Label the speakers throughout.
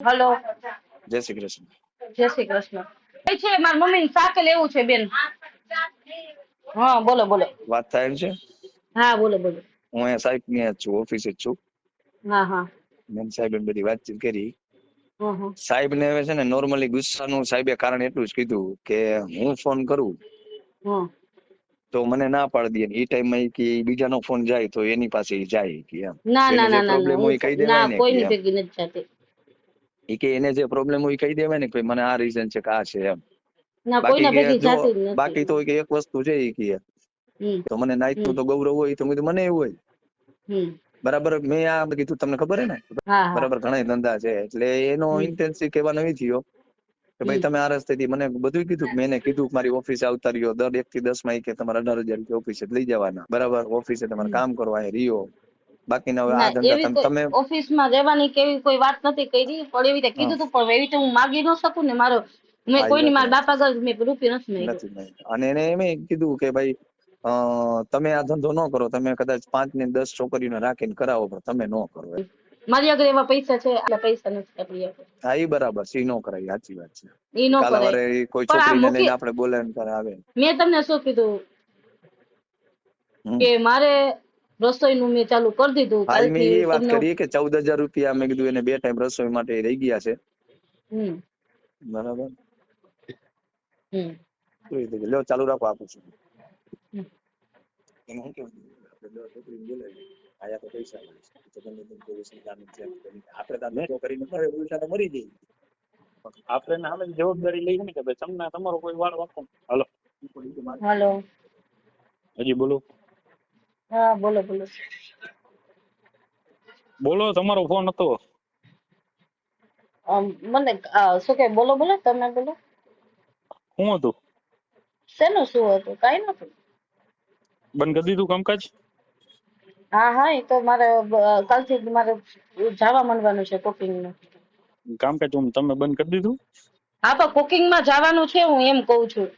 Speaker 1: Hello.
Speaker 2: જય શ્રી કૃષ્ણ.
Speaker 1: જય શ્રી કૃષ્ણ. એ છે મારા મમ્મી શાક લેવું છે બેન. હા બોલો બોલો.
Speaker 2: વાત થાય એમ છે?
Speaker 1: હા બોલો બોલો.
Speaker 2: હું અહીંયા સાહેબની છું ઓફિસે જ છું.
Speaker 1: હા હા.
Speaker 2: મેમ સાહેબે બધી વાતચીત કરી. સાહેબ ને હવે છે ને નોર્મલી ગુસ્સાનું સાહેબે કારણ એટલું જ કીધું કે હું ફોન કરું. તો મને ના પાડી દે એ ટાઈમમાં કે બીજાનો ફોન જાય તો એની પાસે જાય કે એમ.
Speaker 1: ના ના ના ના ના.
Speaker 2: હોય કહી દેવાય
Speaker 1: ને કોઈની ભેગી નથી જતી
Speaker 2: ઈ કે એને જે પ્રોબ્લેમ હોય કહી દેવાય ને કે મને આ રીઝન છે કે આ છે એમ. બાકી તો કે એક વસ્તુ છે એ કે. તો મને
Speaker 1: નાઈટનું
Speaker 2: તો ગૌરવ હોય તો મને એવું હોય. બરાબર મેં આ કીધું તમને ખબર હે ને? બરાબર ઘણા ધંધા છે. એટલે એનો. ઇન્ટેન્સિવ કહેવાનો એ થયો કે ભાઈ તમે આ રસ્તેથી મને બધું કીધું મેં કીધું મારી ઓફિસે આવતા રહ્યો. દર એક થી દસમાં કે તમારા અઢાર હજાર રૂપિયા ઓફિસે લઈ જવાના. બરાબર ઓફિસે તમારે કામ કરવા રહ્યો. બાકીના હવે આ
Speaker 1: ના
Speaker 2: ધંધા
Speaker 1: એવી
Speaker 2: તમે
Speaker 1: ઓફિસમાં રહેવાની કેવી કોઈ વાત નથી કરી પણ એવી રીતે કીધું તું પણ એવી રીતે હું માગી ન શકું ને મારો મેં કોઈની મારા બાપા ઘર મેં રૂપિયા નથી
Speaker 2: નહીં. અને એને એમ કીધું કે ભાઈ તમે આ ધંધો ન કરો તમે કદાચ પાંચ ને દસ છોકરીઓને રાખીને કરાવો પણ તમે ન કરો
Speaker 1: મારી આગળ એવા પૈસા છે એટલે પૈસા નથી આપણી આગળ
Speaker 2: હા એ બરાબર છે નો કરાય સાચી વાત છે.
Speaker 1: એ નો કરાય.
Speaker 2: કોઈ
Speaker 1: છોકરી
Speaker 2: છોકરીને લઈને આપણે બોલાવીને કરાવે આવે.
Speaker 1: મેં તમને શું કીધું? કે મારે રસોઈનું મેં ચાલુ કરી દીધું. કાલથી
Speaker 2: એ વાત
Speaker 1: તમને
Speaker 2: કરી કે ચૌદ હજાર રૂપિયા મેં કીધું એને બે ટાઈમ રસોઈ માટે રહી ગયા છે.
Speaker 1: હમ.
Speaker 2: બરાબર.
Speaker 1: હમ.
Speaker 2: તો એ કીધું, લ્યો ચાલુ રાખો આપું છું.
Speaker 1: હમ.
Speaker 2: એમાં શું કેવું આપણે દસ છોકરીને બોલાવી આયા તો પૈસા મળે છે. તો તેમ ની કામ છે. એમ કરીને. આપણે તાર ધંધો કરીને કરે ઉલટા તો મરી જઈએ. આપણે ને સામે જવાબદારી લઈએ ને કે ભાઈ તમને તમારો કોઈ વાળ વાંકો હાલો.
Speaker 1: હાલો.
Speaker 2: હજી બોલો.
Speaker 1: હા બોલો બોલો.
Speaker 2: બોલો તમારો ફોન હતો.
Speaker 1: મને શું કે બોલો બોલો તમે બોલો.
Speaker 2: શું હતું?
Speaker 1: શેનું શું હતું? કઈ નતું
Speaker 2: બંધ કરી દીધું કામકાજ?
Speaker 1: હા હા એ તો મારે કાલથી મારે જવા માંડવાનું છે કુકિંગનું.
Speaker 2: કામકાજ તમે બંધ કરી દીધું?
Speaker 1: હા પણ કુકિંગમાં જવાનું છે હું એમ કહું છું.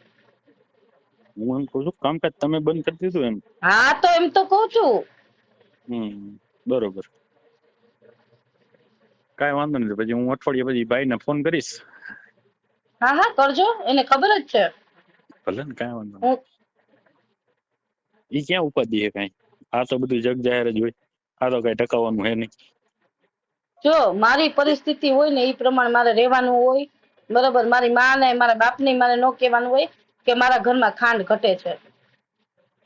Speaker 2: હું એમ કહું છું કામકાજ તમે બંધ કરી દીધું એમ?
Speaker 1: હા તો એમ તો કહું છું.
Speaker 2: હમ બરોબર. કાંઈ વાંધો નથી પછી હું અઠવાડિયા પછી ભાઈને ફોન કરીશ.
Speaker 1: હા હા કરજો એને ખબર જ છે.
Speaker 2: ભલે ને કાંઈ વાંધો નહીં એ ક્યાં ઉપાધિ છે કાંઈ? આ તો બધું જગ જાહેર જ હોય. આ તો કાંઈ ટકાવવાનું હે નહીં.
Speaker 1: જો મારી પરિસ્થિતિ હોય ને એ પ્રમાણે મારે રહેવાનું હોય. બરોબર મારી માં ને મારા બાપ ને મારે ન કહેવાનું હોય. કે મારા ઘરમાં ખાંડ ઘટે છે.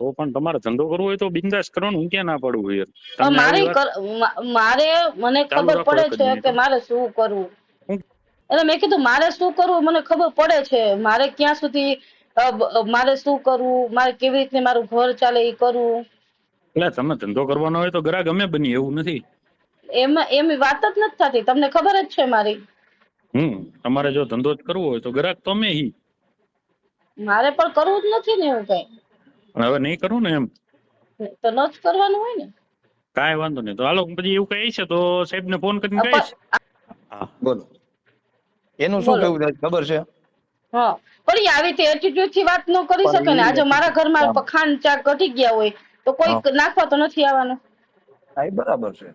Speaker 2: તો પણ તમારે ધંધો કરવો હોય તો બિંદાસ કરવાનું હું ક્યાં ના પડું યાર?
Speaker 1: મારે કર- મારે મને ખબર પડે છે કે મારે શું કરવું. એટલે મેં કીધું મારે શું કરવું? મને ખબર પડે છે. મારે ક્યાં સુધી મારે શું કરવું? મારે કેવી રીતે મારું ઘર ચાલે એ કરવું?
Speaker 2: એટલે તમે ધંધો કરવાનો હોય તો ગ્રાહક અમે બની એવું નથી.
Speaker 1: એમાં એમ વાત જ નથી થતી. તમને ખબર જ છે મારી.
Speaker 2: હમ તમારે જો ધંધો જ કરવો હોય તો ગ્રાહક તો અમે હી
Speaker 1: મારે પણ કરવું જ નથી ને એવું કઈ.
Speaker 2: હવે નહીં કરવું ને એમ?
Speaker 1: તો ન જ કરવાનું હોય ને.
Speaker 2: કાંઈ વાંધો નહીં. તો હાલો પછી એવું કહે છે તો સાહેબને ફોન કરીને કહીશ. હા બોલો. એનું શું. કેવું ખબર છે?
Speaker 1: હા. પણ આવી રીતે એટીટ્યુડથી વાત ન કરી શકે ને. આજે મારા ઘરમાં. ખાંડ ચા ઘટી ગયા હોય તો કોઈ નાખવા તો નથી આવવાનું.
Speaker 2: હા બરાબર છે.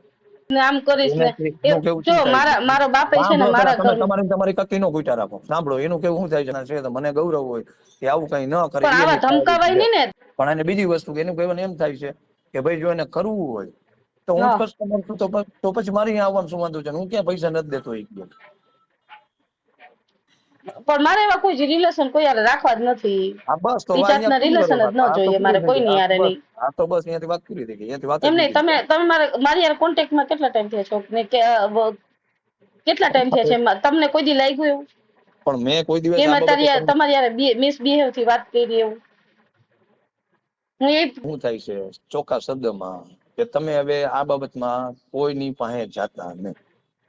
Speaker 1: ને આમ કરીશ ને.
Speaker 2: એનાથી
Speaker 1: એ-
Speaker 2: એનું કેવું
Speaker 1: જો મારા મારો બાપ છે ને મારા
Speaker 2: પેલા તમે
Speaker 1: ઘર
Speaker 2: તમારી તમારી કકી નો ગુચા રાખો. સાંભળો એનું કેવું શું થાય છે? છે મને ગૌરવ હોય કે આવું કઈ ન કરે
Speaker 1: પણ આવા ધમકાવાય નહીં ને.
Speaker 2: પણ એને બીજી વસ્તુ કે એનું કહેવાનું એમ થાય છે કે ભાઈ જો એને કરવું હોય તો હું કસ્ટમર છું તો પછી મારી અહીંયા આવવાનું શું વાંધો છે હું ક્યાં પૈસા નથી દેતો એક બે.
Speaker 1: પણ મારે એવા કોઈ રિલેશન કોઈ યાર રાખવા જ નથી.
Speaker 2: હા બસ તો કરો.
Speaker 1: જ ન જોઈએ મારે કોઈ
Speaker 2: ની તો
Speaker 1: નહીં.
Speaker 2: આ તો બસ અહીંયાથી વાત કરી ગઈ અહીંયાથી વાત
Speaker 1: એમ નહીં તમે તમે મારે મારી યાર કોન્ટેક્ટમાં કેટલા ટાઈમ થયા છો? ને કે કેટલા ટાઈમ થયા છે? તમને કોઈ દી લાગ્યું એવું?
Speaker 2: પણ મેં કોઈ દિવસ
Speaker 1: એમાં યાર-
Speaker 2: તમને
Speaker 1: તમારી યાર મિસબિહેવથી વાત કરી એવું. હું એ
Speaker 2: શું થાય છે? ચોખ્ખા શબ્દમાં કે તમે હવે આ બાબતમાં કોઈની પાસે જાતા નહીં.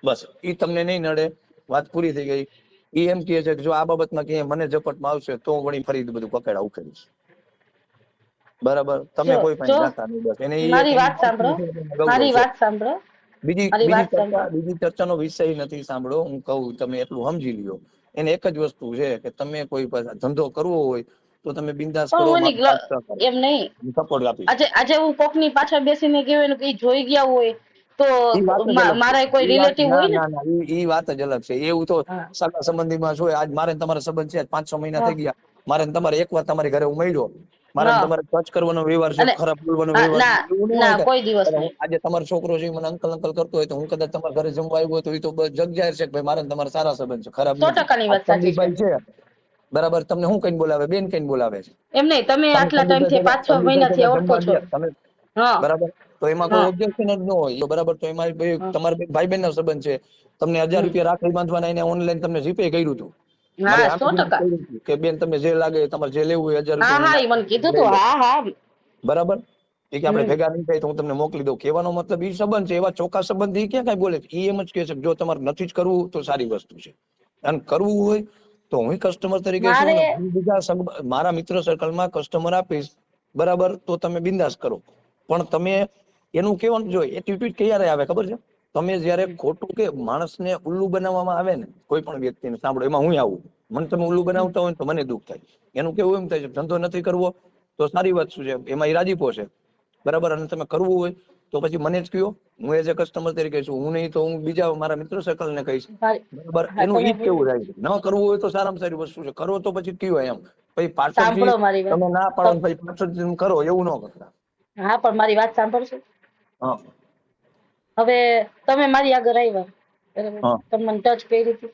Speaker 2: બસ ઈ તમને નહીં નડે. વાત પૂરી થઈ ગઈ. ઈ એમ કહે છે કે જો આ બાબતમાં કે મને ઝપટમાં આવશે તો વળી ફરી બધું પકડા ઉખેડીશ. બરાબર. તમે કોઈ
Speaker 1: પણ
Speaker 2: જાતા નહીં બસ. એને
Speaker 1: મારી વાત સાંભળો. મારી વાત સાંભળો.
Speaker 2: બીજી બીજી ચર્ચા બીજી ચર્ચાનો વિષય નથી સાંભળો. હું કહું તમે એટલું સમજી લ્યો. એને એક જ વસ્તુ છે કે તમે કોઈ ધંધો કરવો હોય તો તમે બિંદાસ કરો.
Speaker 1: એમ નહીં.
Speaker 2: સપોર્ટ આપી
Speaker 1: આજે આજે હું કોકની પાછળ બેસીને કહેવાય કઈ જોઈ ગયા હોય તો
Speaker 2: છે.
Speaker 1: મારા કોઈ રિલેટિવ હોય ને?
Speaker 2: વાત જ અલગ છે. એવું તો. સગા સંબંધીમાં શું આજ મારે તમારો સંબંધ છે. આજ પાંચ છ મહિના. થઈ ગયા. મારે તમારે એક વાર તમારી ઘરે હું મળ્યો મારે ને. તમારે ટચ કરવાનો વ્યવહાર છે ખરાબ બોલવાનો વ્યવહાર
Speaker 1: ના
Speaker 2: ન
Speaker 1: ના કોઈ દિવસ નહીં.
Speaker 2: આજે તમારો છોકરો છે મને અંકલ અંકલ કરતો હોય તો હું કદાચ તમારા ઘરે જમવા આવ્યો હોય તો એ તો જગ જાહેર છે કે ભાઈ મારે ને તમારા સારા સંબંધ છે ખરાબ
Speaker 1: સો ટકાની વાત સાચી છે.
Speaker 2: બરાબર તમને હું કઈ બોલાવે? બેન કઈ બોલાવે છે?
Speaker 1: એમ નહીં તમે આટલા
Speaker 2: ટાઈમથી
Speaker 1: પાંચ છ
Speaker 2: ભેગા-
Speaker 1: મહિનાથી ઓળખો છો.
Speaker 2: તમે
Speaker 1: હા.
Speaker 2: બરાબર? તો એમાં કોઈ. ઓબ્જેક્શન જ ન હોય. તો બરાબર તો એમાં તમારા ભાઈ બહેન સંબંધ છે. તમને હજાર રૂપિયા રાખડી બાંધવાના એને ઓનલાઈન તમને જીપે કર્યું હતું.
Speaker 1: હા સો ટકા.
Speaker 2: કે બેન તમે જે લાગે તમારે જે લેવું હોય હજાર
Speaker 1: હા હા મને કીધું તું. હા હા.
Speaker 2: બરાબર? એ કે આપણે ભેગા નહીં થાય તો હું તમને મોકલી દઉં. કહેવાનો મતલબ એ સંબંધ છે. એવા ચોખ્ખા સંબંધ એ ક્યાં કઈ બોલે એ એમ જ કહે છે જો તમારે નથી જ કરવું તો સારી વસ્તુ છે. અને કરવું હોય તો હું કસ્ટમર તરીકે છું બીજા મારા મિત્ર સર્કલમાં કસ્ટમર આપીશ. બરાબર? તો તમે બિંદાસ કરો. પણ તમે એનું કેવાનું જો એટીટ્યુડ ક્યારે આવે? ખબર છે? તમે જયારે ખોટું કે માણસને ઉલ્લુ બનાવવામાં આવે ને કોઈ પણ વ્યક્તિને સાંભળો એમાં હું આવું. મને તમે ઉલ્લુ બનાવતા હોય તો મને દુઃખ થાય. એનું કેવું એમ થાય છે ધંધો નથી કરવો તો સારી વાત શું છે? એમાં એ રાજીપો છે. બરાબર? અને તમે કરવું હોય તો પછી મને જ કયો. હું એઝ એ કસ્ટમર તરીકે છું. હું નહીં તો હું બીજા મારા મિત્ર સર્કલ ને કહીશ. બરાબર? એનું ઈ કેવું થાય છે. ન કરવું હોય તો સારામાં સારી વસ્તુ છે. કરો તો પછી કયો એમ. પછી પાછળથી તમે ના પાડો પછી પાછળથી કરો એવું ન કરતા.
Speaker 1: હા પણ મારી વાત સાંભળશો?
Speaker 2: હા.
Speaker 1: હવે તમે મારી આગળ આવ્યા. તમે મને ટચ કરી હતી.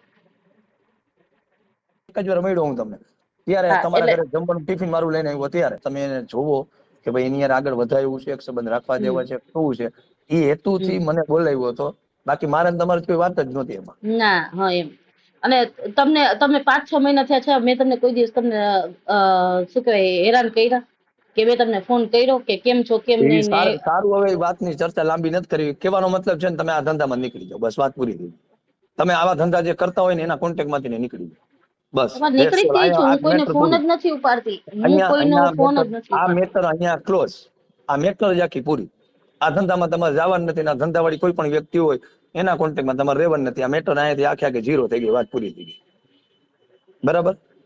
Speaker 2: એક જ વાર મળ્યો હું તમને. ત્યારે તમારા ઘરે જમવાનું ટિફિન મારું લઈને આવ્યો ત્યારે. તમે એને જોવો કે ભાઈ એની યાર આગળ વધાય એવું છે એક સંબંધ રાખવા દેવા છે શું છે? એ હેતુથી મને બોલાવ્યો હતો. બાકી મારે તમારે કોઈ વાત જ નહોતી એમાં.
Speaker 1: ના હા એમ. અને તમને તમે પાંચ છ મહિના થયા છે મેં તમને કોઈ દિવસ તમને શું કહેવાય હેરાન કર્યા? કે મેં તમને ફોન કર્યો કે કેમ છો કેમ નહીં
Speaker 2: સારું હવે વાતની ચર્ચા લાંબી નથી કરવી. કહેવાનો મતલબ છે ને તમે આ ધંધામાં નીકળી જાઓ. બસ વાત પૂરી થઈ તમે આવા ધંધા જે કરતા હોય ને એના કોન્ટેક્ટમાંથી નીકળી જાઓ. બસ.
Speaker 1: નીકળી છું. હું કોઈને ફોન જ નથી ઉપાડતી. હું કોઈનો ફોન જ નથી
Speaker 2: આ મેટર અહીંયા ક્લોઝ આ મેટર જ આખી પૂરી. આ ધંધામાં તમારે જવાનું નથી ને આ ધંધાવાળી કોઈ પણ વ્યક્તિ હોય એના કોન્ટેક્ટમાં તમારે રહેવાનું નથી. આ મેટર અહીંયાથી આખે આખે ઝીરો થઈ ગઈ. વાત પૂરી થઈ ગઈ. બરાબર?